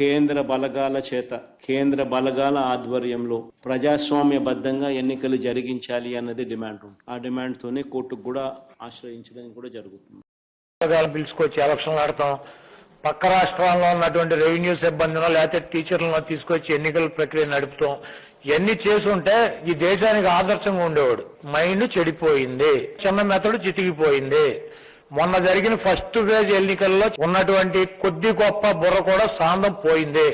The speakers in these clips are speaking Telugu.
కేంద్ర బలగాల చేత కేంద్ర బలగాల ఆధ్వర్యంలో ప్రజాస్వామ్యబద్ధంగా ఎన్నికలు జరిగించాలి అన్నది డిమాండ్ ఉంది ఆ డిమాండ్తోనే కోర్టుకు కూడా ఆశ్రయించడం కూడా జరుగుతుంది. పిలుచుకొచ్చి ఎలక్షన్లు ఆడతాం. పక్క రాష్ట్రాల్లో ఉన్నటువంటి రెవెన్యూ సిబ్బందినో లేకపోతే టీచర్లను తీసుకొచ్చి ఎన్నికల ప్రక్రియ నడుపుతాం. ఇవన్నీ చేసుంటే ఈ దేశానికి ఆదర్శంగా ఉండేవాడు. మైండ్ చెడిపోయింది. చిన్న మెతడు చితికిపోయింది. మొన్న జరిగిన ఫస్ట్ ఫేజ్ ఎన్నికల్లో ఉన్నటువంటి కొద్ది గొప్ప బుర్ర కూడా సాందం పోయింది.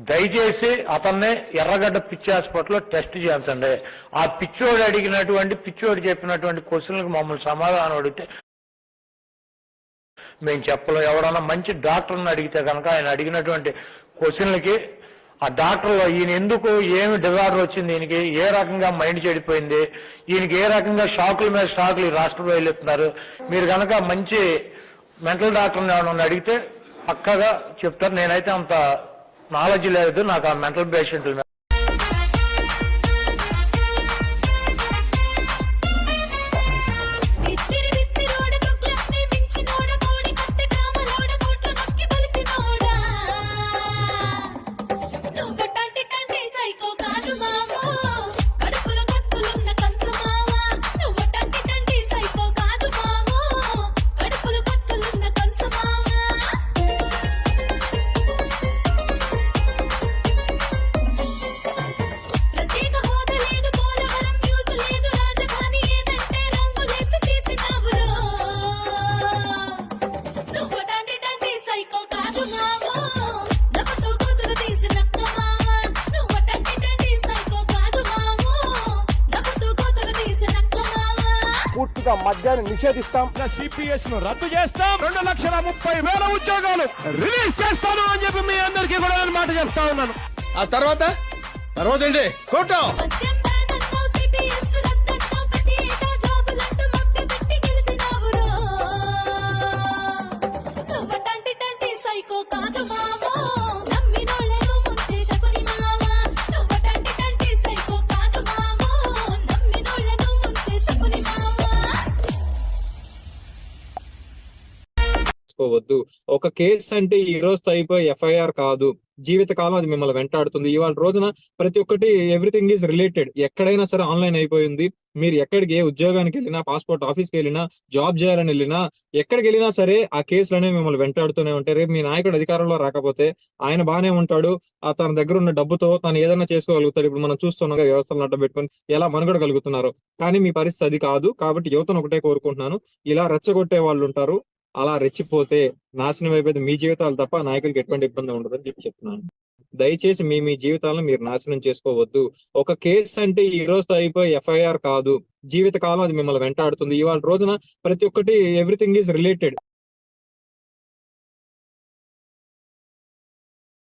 దయచేసి అతన్ని ఎర్రగడ్డ పిచ్చి హాస్పిటల్లో టెస్ట్ చేయించండి. ఆ పిచ్చోడు అడిగినటువంటి పిచ్చోడు చెప్పినటువంటి క్వశ్చన్లకు మమ్మల్ని సమాధానం అడిగితే మేము చెప్పలేం. ఎవడన్నా మంచి డాక్టర్ని అడిగితే కనుక ఆయన అడిగినటువంటి క్వశ్చన్లకి ఆ డాక్టర్ ఈయన ఎందుకు ఏమి డిజార్డర్ వచ్చింది? ఈయనకి ఏ రకంగా మైండ్ చెడిపోయింది? ఈయనకి ఏ రకంగా షాకుల మీద షాకులు ఈ రాష్ట్రంలో వెళ్ళిస్తున్నారు మీరు కనుక మంచి మెంటల్ డాక్టర్ని ఏమైనా అడిగితే పక్కగా చెప్తారు. నేనైతే అంత నాలెడ్జ్ లేదు. నాకు ఆ మెంటల్ పేషెంట్ల పూర్తిగా మద్యాన్ని నిషేధిస్తాం. సిపిఎస్ను రద్దు చేస్తాం. రెండు లక్షల ముప్పై వేల ఉద్యోగాలు రిలీజ్ చేస్తాను అని చెప్పి మీ అందరికీ కూడా నేను మాట చెప్తా ఉన్నాను. ఆ తర్వాత? తర్వాత ఏంటి? కోటం చేసుకోవద్దు ఒక కేసు అంటే ఈ రోజుతో అయిపోయి ఎఫ్ఐఆర్ కాదు. జీవితకాలం అది మిమ్మల్ని వెంటాడుతుంది. ఇవాళ రోజున ప్రతి ఒక్కటి ఎవ్రీథింగ్ ఈజ్ రిలేటెడ్. ఎక్కడైనా సరే ఆన్లైన్ అయిపోయింది. మీరు ఎక్కడికి ఏ ఉద్యోగానికి వెళ్ళినా పాస్పోర్ట్ ఆఫీస్కి వెళ్ళినా జాబ్ చేయాలని వెళ్ళినా ఎక్కడికి వెళ్ళినా సరే ఆ కేసులు అనేవి మిమ్మల్ని వెంటాడుతూనే ఉంటాయి. రేపు మీ నాయకుడు అధికారంలో రాకపోతే ఆయన బాగానే ఉంటాడు. ఆ తన దగ్గర ఉన్న డబ్బుతో తను ఏదైనా చేసుకోగలుగుతాడు. ఇప్పుడు మనం చూస్తున్నాం వ్యవస్థలు నట్ట పెట్టుకొని ఎలా మనుగడ కలుగుతున్నారు కానీ మీ పరిస్థితి అది కాదు. కాబట్టి యువతను ఒకటే కోరుకుంటున్నాను. ఇలా రెచ్చగొట్టే వాళ్ళు ఉంటారు. అలా రెచ్చిపోతే నాశనం అయిపోతే మీ జీవితాలు తప్ప నాయకులకి ఎటువంటి ఇబ్బంది ఉండదని చెప్పి చెప్తున్నాను. దయచేసి మీ మీ జీవితాలను మీరు నాశనం చేసుకోవద్దు. ఒక కేసు అంటే ఈ రోజుతో అయిపోయి ఎఫ్ఐఆర్ కాదు. జీవితకాలం అది మిమ్మల్ని వెంటాడుతుంది. ఇవాళ రోజున ప్రతి ఒక్కటి ఎవ్రీథింగ్ ఈజ్ రిలేటెడ్.